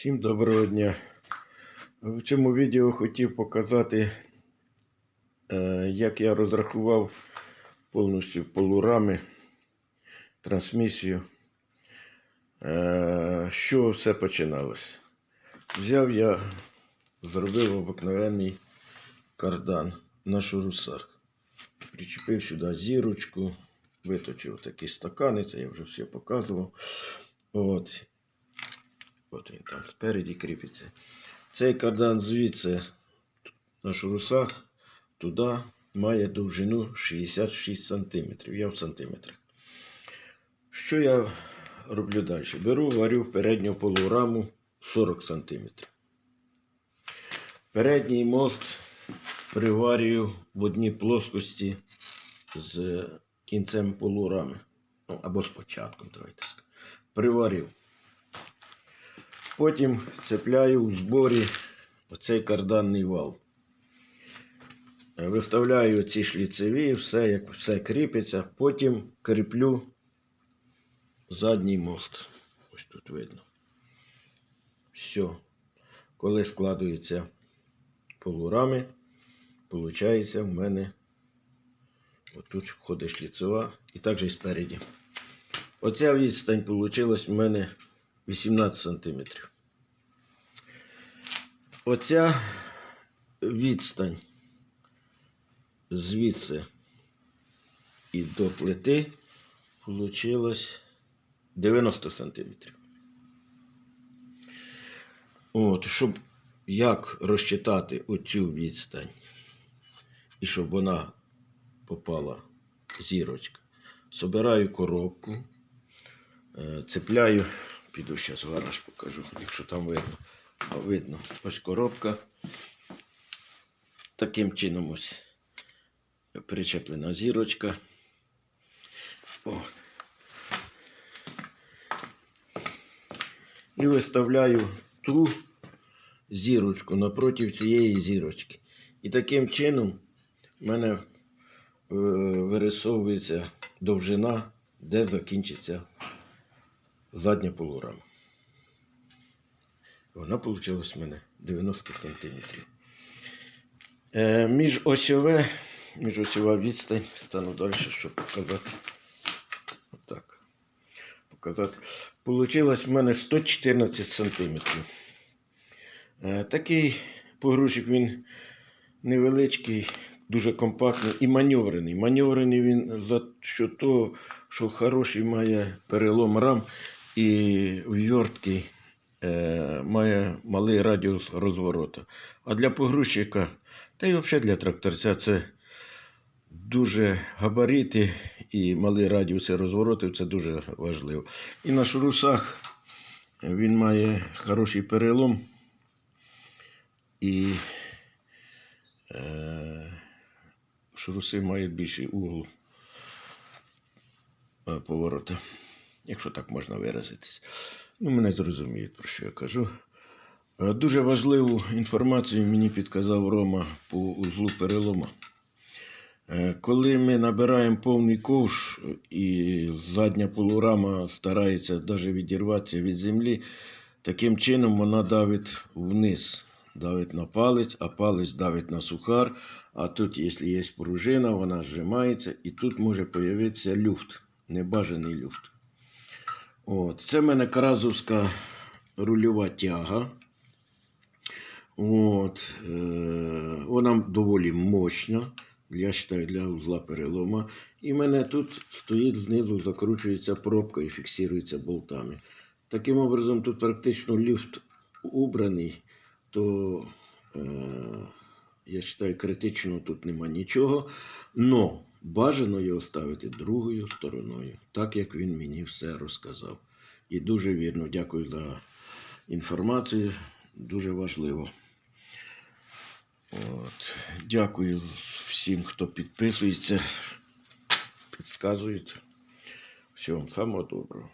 Всім доброго дня. В цьому відео хотів показати, е, як я розрахував повністю полурами, трансмісію. Е, З все починалось? Взяв я, зробив обикновений кардан на шурусах. Причепив сюди зірочку, виточив такі стакани, це я вже все показував. От. От він там спереді кріпиться. Цей кардан звідси на шурусах туди має довжину 66 см. Я в сантиметрах. Що я роблю далі? Беру, варю передню полураму 40 см. Передній мост приварюю в одній плоскості з кінцем полурами. Ну, або з початком, давайте. Приварив. Потім цепляю у зборі оцей карданний вал. Виставляю ці шліцеві, все, як все кріпиться. Потім кріплю задній мост. Ось тут видно. Все. Коли складується полурами, виходить в мене отут входить шліцева і також і спереді. Оця відстань вийшла в мене 18 сантиметрів. Оця відстань звідси і до плити получилось 90 сантиметрів. От, щоб як розчитати оцю відстань, і щоб вона попала зірочка, собираю коробку, е, цепляю, піду зараз гараж покажу, якщо там видно. Видно, ось коробка. Таким чином ось причеплена зірочка. О. І виставляю ту зірочку напроти цієї зірочки. І таким чином в мене е, вирисовується довжина, де закінчиться задня полурама. Вона вийшла в мене 90 сантиметрів. Е, між осьова відстань стану далі, щоб показати. Отак. Показати. Получилось в мене 114 сантиметрів. Е, такий погрузчик він невеличкий, дуже компактний і маневрений. Маневрений він за що того, що хороший має перелом рам і вверткий має малий радіус розворота. А для погрузчика, та й взагалі для тракторця це дуже габарити і малий радіус розворотів це дуже важливо. І на шурусах він має хороший перелом і е, шуруси мають більший угол е, поворота, якщо так можна виразитись. Ну, мене зрозуміють, про що я кажу. Е, Дуже важливу інформацію мені підказав Рома по узлу перелома. Е, Коли ми набираємо повний ковш і задня полурама старається навіть відірватися від землі, таким чином вона давить вниз, давить на палець, а палець давить на сухар. А тут, якщо є пружина, вона зжимається, і тут може з'явитися люфт, небажаний люфт. От. Це в мене каразовська рульова тяга. От. Е, вона доволі мощна. Я вважаю, для узла перелома. І в мене тут стоїть знизу, закручується пробка і фіксується болтами. Таким образом, тут практично люфт убраний, то е, я вважаю, критично тут нема нічого. Но бажано його ставити другою стороною, так як він мені все розказав. І дуже вірно, дякую за інформацію. Дуже важливо. От. Дякую всім, хто підписується, підказують. Всього вам самого доброго.